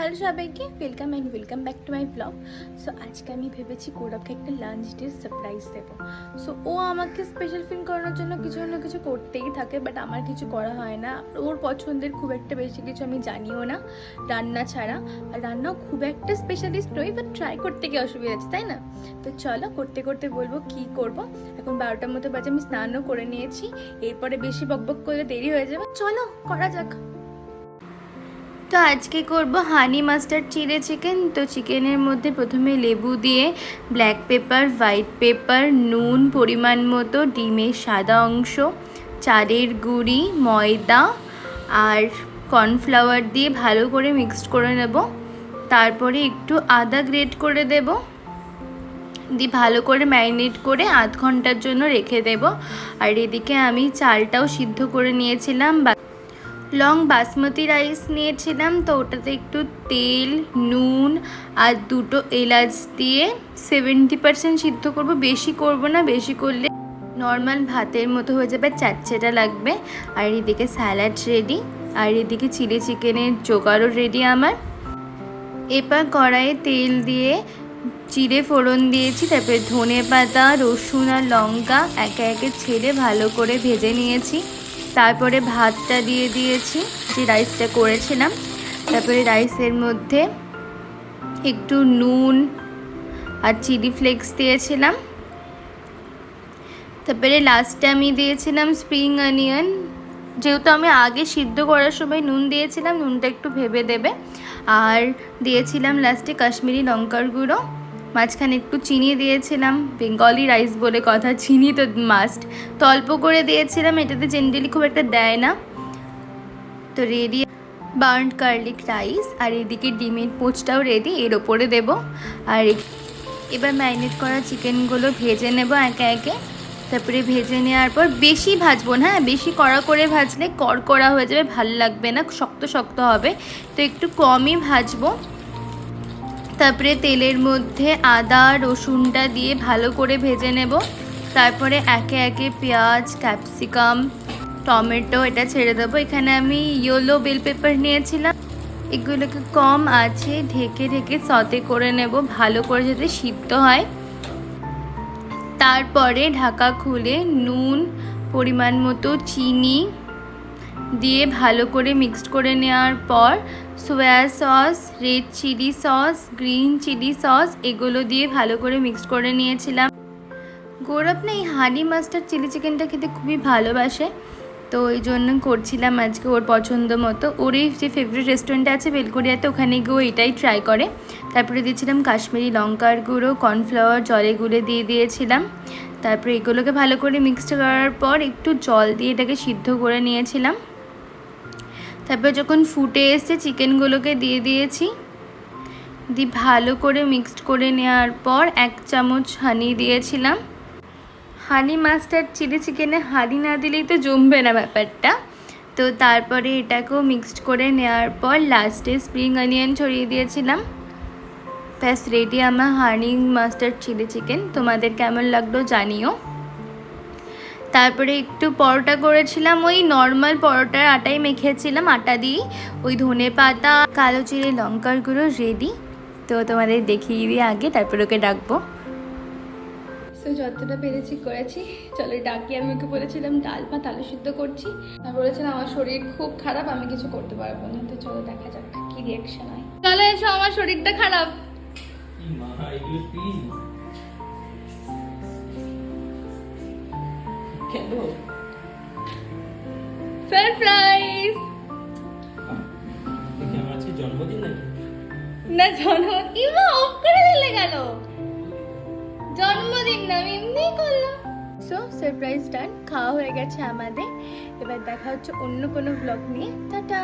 Hello সবাইকে welcome and welcome back to my blog so আজকে আমি ভেবেছি গৌরবকে একটা লাঞ্চ ডিশ সারপ্রাইজ দেবো। সো ও আমাকে স্পেশাল ফিল করানোর জন্য কিছু না কিছু করতেই থাকে বাট আমার কিছু করা হয় না। ওর পছন্দের খুব একটা বেশি কিছু আমি জানিও না, রান্না ছাড়া। আর রান্নাও খুব একটা স্পেশালিস্ট নই বাট ট্রাই করতে গিয়ে অসুবিধা আছে তাই না? তো চলো, করতে করতে বলব কি করব। এখন বারোটার মতো বাজে, আমি স্নানও করে নিয়েছি। এরপরে বেশি বকবক করলে দেরি হয়ে যাবে। চলো, করা যাক। তো আজকে করব হানি মাস্টার্ড চিলি চিকেন তো চিকেনের মধ্যে প্রথমে লেবু দিয়ে ব্ল্যাক পেপার হোয়াইট পেপার নুন পরিমাণ মতো, ডিমের সাদা অংশ, চালের গুঁড়ি, ময়দা আর কর্নফ্লাওয়ার দিয়ে ভালো করে মিক্সড করে নেব। তারপরে একটু আদা গ্রেট করে দেব। দিয়ে ভালো করে ম্যারিনেট করে আধ ঘণ্টার জন্য রেখে দেব। আর এদিকে আমি চালটাও সিদ্ধ করে নিয়েছিলাম বা লং বাসমতি রাইস নিয়েছিলাম, তো ওটাতে একটু তেল, নুন আর দুটো এলাচ দিয়ে সেভেন্টি পার্সেন্ট সিদ্ধ করব। বেশি করব না, বেশি করলে নর্মাল ভাতের মতো হয়ে যাবে চারচেটা লাগবে। আর এদিকে স্যালাড রেডি আর এদিকে চিলি চিকেনের জোগাড়ও রেডি আমার। এবার কড়াইয়ে তেল দিয়ে জিরে ফোড়ন দিয়েছি, তারপরে ধনে পাতা রসুন আর লঙ্কা একে একে ছেড়ে ভালো করে ভেজে নিয়েছি। তারপরে ভাতটা দিয়ে দিয়েছি, যে রাইসটা করেছিলাম। তারপরে রাইসের মধ্যে একটু নুন আর চিলি ফ্লেক্স দিয়েছিলাম। তারপরে লাস্টে আমি দিয়েছিলাম স্প্রিং অনিয়ন যেহেতু আমি আগে সিদ্ধ করার সময় নুন দিয়েছিলাম, নুনটা একটু ভেবে দেবে। আর দিয়েছিলাম লাস্টে কাশ্মীরি লঙ্কার গুঁড়ো। মাঝখানে একটু চিনি দিয়েছিলাম, বেঙ্গলি রাইস বলে কথা, চিনি তো মাস্ট তো অল্প করে দিয়েছিলাম, এটাতে জেনারেলি খুব একটা দেয় না। তো রেডি বার্ন্ড গার্লিক রাইস আর এদিকে ডিমের পোচটাও রেডি এর ওপরে দেব। আর এবার ম্যারিনেট করা চিকেনগুলো ভেজে নেব একে একে। তারপরে ভেজে নেওয়ার পর বেশি ভাজবো না হ্যাঁ বেশি কড়া করে ভাজলে কড়কড়া হয়ে যাবে, ভালো লাগবে না, শক্ত শক্ত হবে। তো একটু কমই ভাজবো। তারপরে তেলের মধ্যে আদা, রসুনটা দিয়ে ভালো করে ভেজে নেব। তারপরে একে একে পেঁয়াজ, ক্যাপসিকাম, টমেটো এটা ছেড়ে দেবো। এখানে আমি ইয়েলো বেল পেপার নিয়েছিলাম। এগুলোকে কম আছে, ঢেকে ঢেকে সতে করে নেব, ভালো করে যাতে সিদ্ধ হয়। তারপরে ঢাকা খুলে নুন, পরিমাণ মতো চিনি দিয়ে ভালো করে মিক্সড করে নেওয়ার পর soya sauce, red chilli sauce, green chilli sauce, এগুলো দিয়ে ভালো করে মিক্সড করে নিয়েছিলাম। গৌরব না এই হানি মাস্টার চিলি চিকেনটা খেতে খুবই ভালোবাসে, তো ওই জন্য করছিলাম আজকে ওর পছন্দ মতো। ওর এই যে ফেভারিট রেস্টুরেন্ট আছে বেলকুড়িয়াতে, ওখানে গিয়েও এটাই ট্রাই করে। তারপরে দিয়েছিলাম কাশ্মীরি লঙ্কার গুঁড়ো কর্নফ্লাওয়ার জলে গুলে দিয়ে দিয়েছিলাম। তারপরে এগুলোকে ভালো করে মিক্সড করার পর একটু জল দিয়ে এটাকে সিদ্ধ করে নিয়েছিলাম। তারপর যখন ফুটে এসছে, চিকেনগুলোকে দিয়ে দিয়েছি। দিয়ে ভালো করে মিক্সড করে নেওয়ার পর এক চামচ হানি দিয়েছিলাম। হানি মাস্টার্ড চিলি চিকেনে হানি না দিলেই তো জমবে না ব্যাপারটা। তো তারপরে এটাকেও মিক্সড করে নেওয়ার পর লাস্টে স্প্রিং অনিয়ন ছড়িয়ে দিয়েছিলাম। ব্যাস রেডি আমার হানি মাস্টার্ড চিলি চিকেন তোমাদের কেমন লাগল জানিও। তারপরে একটু পরোটা করেছিলাম ওই নর্মাল পরোটার আটাই মেখেছিলাম আটা দিয়ে ওই ধনে পাতা কালো চিড়ে লঙ্কার গুঁড়ো রেডি তো তোমাদের দেখিয়ে দিই আগে তারপরে ওকে ডাকবো। তো যতটা পেরেছি করেছি। চলো ডাকি আমি ওকে বলেছিলাম ডাল ভাত আলু সিদ্ধ করছি। আর বলেছিলাম আমার শরীর খুব খারাপ আমি কিছু করতে পারব না। তো চলো দেখা যাক কি রিয়াকশন হয়। চলো এসো আমার শরীরটা খারাপ। কেন সারপ্রাইজ দেখি আমার আজকে জন্মদিন নাকি? না জন্মদিন অফ করে দিলে গেল জন্মদিন না আমি এমনি করলাম। সো সারপ্রাইজ ডান খাওয়া হয়ে গেছে আমাদের। এবার দেখা হচ্ছে অন্য কোনো ব্লগ নিয়ে। টাটা!